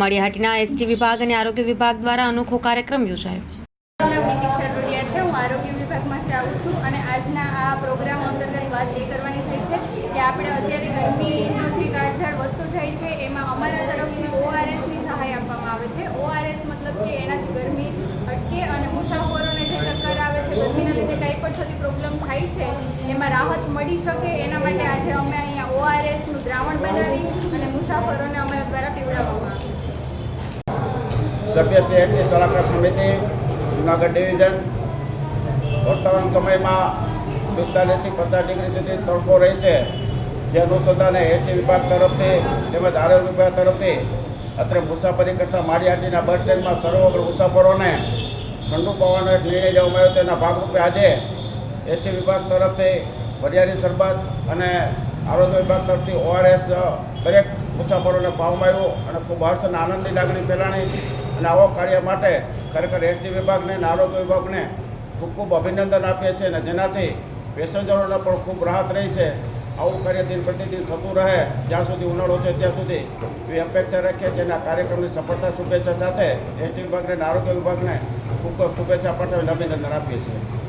Maliya Hatina ST વિભાગ અને આરોગ્ય વિભાગ દ્વારા અનોખો કાર્યક્રમ યોજાયો. નિતિક્ષા ડોડિયા છે હું આરોગ્ય વિભાગમાંથી આવું છું અને આજના આ પ્રોગ્રામ અંતર્ગત વાત એ કરવાની થઈ છે કે આપણે અત્યારે ગરમીનો જે કાળઝાળ વધતો જાય છે, એમાં અમારા તરફથી ઓઆરએસની સહાય આપવામાં આવે છે. ઓઆરએસ મતલબ કે એનાથી ગરમી અટકે અને મુસાફરોને જે ચક્કર આવે છે, ગરમીના લીધે કંઈ પણ છતી પ્રોબ્લેમ થાય છે, એમાં રાહત મળી શકે. એના માટે આજે અમે અહીંયા ઓઆરએસનું દ્રાવણ બનાવી અને મુસાફરોને સભ્ય શ્રી એટી સલાહકાર સમિતિ, જુનાગઢ ડિવિઝન. વર્તમાન સમયમાં પિસ્તાલીસથી પચાસ ડિગ્રી સુધી તડકો રહેશે જે અનુસંધાને એસટી વિભાગ તરફથી તેમજ આરોગ્ય વિભાગ તરફથી અત્રે મુસાફરી કરતા માળિયાટીના બસ સ્ટેન્ડમાં સર્વગ્ર મુસાફરોને ઠંડુ પવાનો એક નિર્ણય લેવામાં આવ્યો તેના ભાગરૂપે આજે એસટી વિભાગ તરફથી વરિયાળી સરબત અને આરોગ્ય વિભાગ તરફથી ઓઆરએસ દરેક મુસાફરોને પાવામાં આવ્યું અને ખૂબ હર્ષ અને આનંદની લાગણી ફેલાણી અને આવો કાર્ય માટે ખરેખર એસટી વિભાગને અને આરોગ્ય વિભાગને ખૂબ ખૂબ અભિનંદન આપીએ છીએ અને જેનાથી પેસેન્જરોને પણ ખૂબ રાહત રહી છે. આવું કાર્ય દિન પ્રતિદિન થતું રહે, જ્યાં સુધી ઉનાળો છે ત્યાં સુધી એવી અપેક્ષા રાખીએ છીએ અને આ કાર્યક્રમની સફળતા, શુભેચ્છા સાથે એસટી વિભાગને અને આરોગ્ય વિભાગને ખૂબ ખૂબ શુભેચ્છા પાઠવીને અભિનંદન આપીએ છીએ.